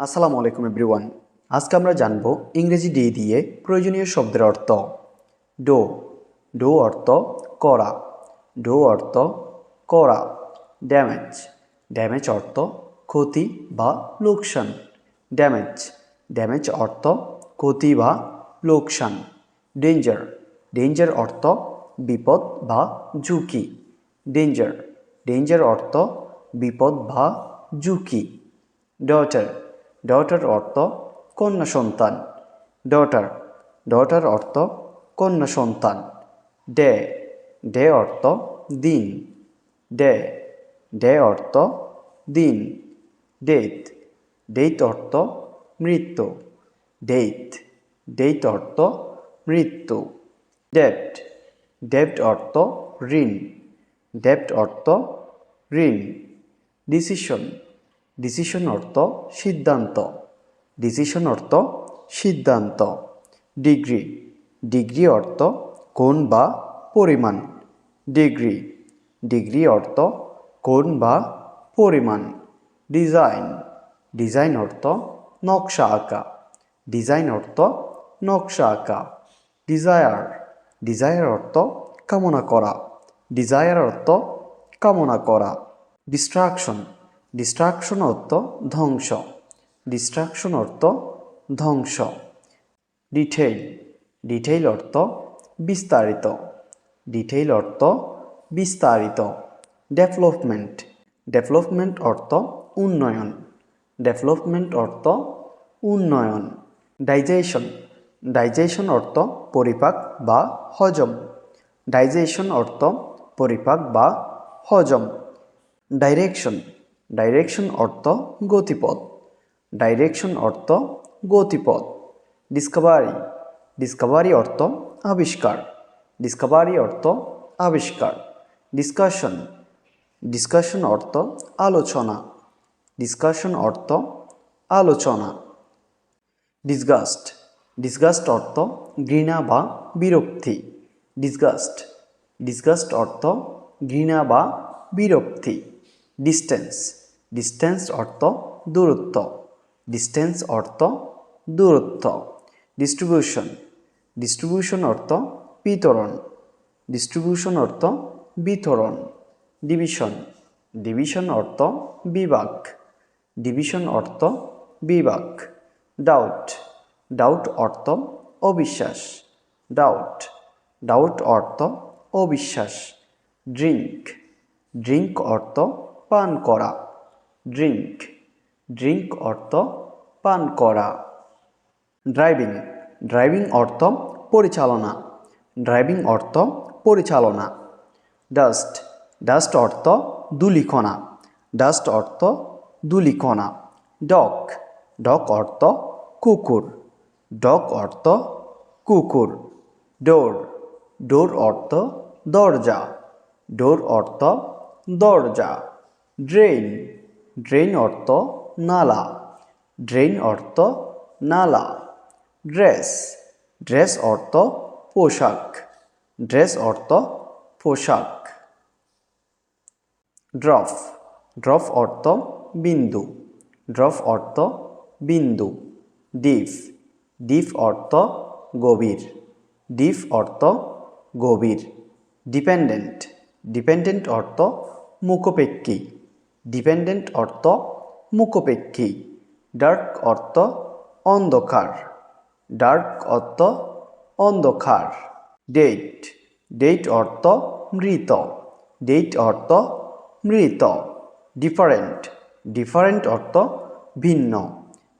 আসসালামু আলাইকুম এভরিওয়ান। আজকে আমরা জানব ইংরেজি ডি দিয়ে প্রয়োজনীয় শব্দের অর্থ ডো। ডো অর্থ করা। ডো অর্থ করা। ড্যামেজ। ড্যামেজ অর্থ ক্ষতি বা লোকসান। ড্যামেজ। ড্যামেজ অর্থ ক্ষতি বা লোকসান। ডেঞ্জার। ডেঞ্জার অর্থ বিপদ বা ঝুঁকি। ডেঞ্জার। ডেঞ্জার অর্থ বিপদ বা ঝুঁকি। ডটার। ডটার অর্থ কন্যা সন্তান। ডটার ডটার অর্থ কন্যা সন্তান। ডে ডে অর্থ দিন। ডে ডে অর্থ দিন। ডেথ ডেথ অর্থ মৃত্যু। ডেথ ডেথ অর্থ মৃত্যু। ডেপ্ট ডেপ্ট অর্থ ঋণ। ডেপ্ট অর্থ ঋণ। ডিসিশন ডিসিশন অর্থ সিদ্ধান্ত। ডিসিশন অর্থ সিদ্ধান্ত। ডিগ্রি ডিগ্রি অর্থ কোণ বা পরিমাণ। ডিগ্রি ডিগ্রি অর্থ কোণ বা পরিমাণ। ডিজাইন ডিজাইন অর্থ নকশা আঁকা। ডিজাইন অর্থ নকশা আঁকা। ডিজায়ার ডিজায়ার অর্থ কামনা করা। ডিজায়ার অর্থ কামনা করা। ডিস্ট্রাকশন ডিস্ট্রাকশন অর্থ ধ্বংস। ডিস্ট্রাকশন অর্থ ধ্বংস। ডিটেইল ডিটেইল অর্থ বিস্তারিত। ডিটেইল অর্থ বিস্তারিত। ডেভেলপমেন্ট ডেভেলপমেন্ট অর্থ উন্নয়ন। ডেভেলপমেন্ট অর্থ উন্নয়ন। ডাইজেশন ডাইজেশন অর্থ পরিপাক বা হজম। ডাইজেশন অর্থ পরিপাক বা হজম। ডাইরেকশন ডাইরেকশন অর্থ গতিপথ। ডাইরেকশন অর্থ গতিপথ। ডিসকভারি ডিসকভারি অর্থ আবিষ্কার। ডিসকভারি অর্থ আবিষ্কার। ডিসকাশন ডিসকাশন অর্থ আলোচনা। ডিসকাশন অর্থ আলোচনা। ডিসগাস্ট ডিসগাস্ট অর্থ ঘৃণা বা বিরক্তি। ডিসগাস্ট ডিসগাস্ট অর্থ ঘৃণা বা বিরক্তি। ডিস্টেন্স ডিস্টেন্স অর্থ দূরত্ব। ডিস্টেন্স অর্থ দূরত্ব। ডিস্ট্রিবিউশন ডিস্ট্রিবিউশন অর্থ বিতরণ। ডিস্ট্রিবিউশন অর্থ বিতরণ। ডিভিশন ডিভিশন অর্থ বিভাগ। ডিভিশন অর্থ বিভাগ। ডাউট ডাউট অর্থ অবিশ্বাস। ডাউট ডাউট অর্থ অবিশ্বাস। ড্রিঙ্ক ড্রিঙ্ক অর্থ পান করা। ড্রিঙ্ক ড্রিঙ্ক অর্থ পান করা। ড্রাইভিং। ড্রাইভিং অর্থ পরিচালনা। ড্রাইভিং অর্থ পরিচালনা। ডাস্ট। ডাস্ট অর্থ ধূলিকণা ডাস্ট অর্থ ধূলিকণা ডক। ডক অর্থ কুকুর। ডক অর্থ কুকুর। ডোর। ডোর অর্থ দরজা। ডোর অর্থ দরজা। ড্রেন ড্রেন অর্থ নালা। ড্রেন অর্থ নালা। ড্রেস। ড্রেস অর্থ পোশাক। ড্রেস অর্থ পোশাক। ড্রফ। ড্রফ অর্থ বিন্দু। ড্রফ অর্থ বিন্দু। ডিফ। ডিফ অর্থ গভীর। ডিফ অর্থ গভীর। ডিপেন্ডেন্ট। ডিপেন্ডেন্ট অর্থ মুখোপেক্ষী। ডিপেন্ডেন্ট অর্থ মুখোপেক্ষী, ডার্ক অর্থ অন্ধকার, ডার্ক অর্থ অন্ধকার। ডেট ডেট অর্থ মৃত, ডেট অর্থ মৃত। ডিফারেন্ট ডিফারেন্ট অর্থ ভিন্ন,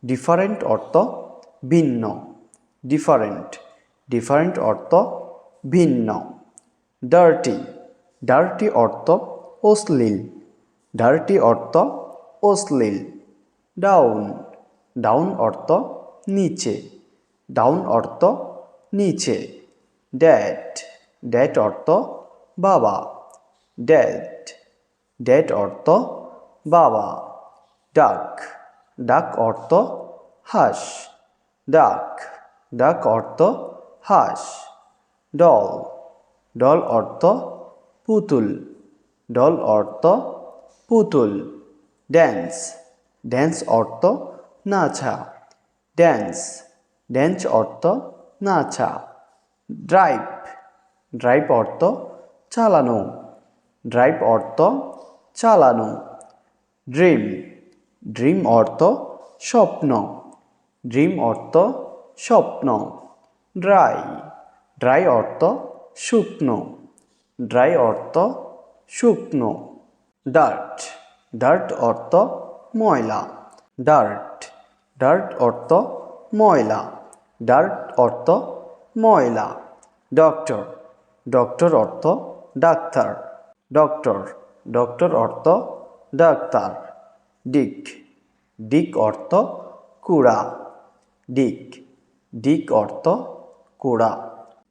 ডিফারেন্ট অর্থ ভিন্ন। ডিফারেন্ট ডিফারেন্ট অর্থ ভিন্ন। ডার্টি ডার্টি অর্থ অশ্লীল। ডার্টি অর্থ অশ্লীল। ডাউন ডাউন অর্থ নিচে। ডাউন অর্থ নিচে। ড্যাট ড্যাট অর্থ বাবা। ড্যাট ড্যাট অর্থ বাবা। ডাক ডাক অর্থ হাঁস। ডাক ডাক অর্থ হাঁস। ডল ডল অর্থ পুতুল। ডল অর্থ পুতুল। ড্যান্স ড্যান্স অর্থ নাচা। ড্যান্স ড্যান্স অর্থ নাচা। ড্রাইভ ড্রাইভ অর্থ চালানো। ড্রাইভ অর্থ চালানো। ড্রিম ড্রিম অর্থ স্বপ্ন। ড্রিম অর্থ স্বপ্ন। ড্রাই ড্রাই অর্থ শুকনো। ড্রাই অর্থ শুকনো। ডার্ট ডার্ট অর্থ ময়লা। ডার্ট ডার্ট অর্থ ময়লা। ডার্ট অর্থ ময়লা। ডক্টর ডক্টর অর্থ ডাক্তার। ডক্টর ডক্টর অর্থ ডাক্তার। ডিক ডিক অর্থ কুড়া। ডিক ডিক অর্থ কুড়া।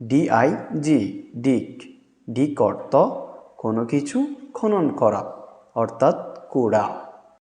ডিআইজি ডিক ডিক অর্থ কোনো কিছু খনন করা অর্থাৎ কুড়া।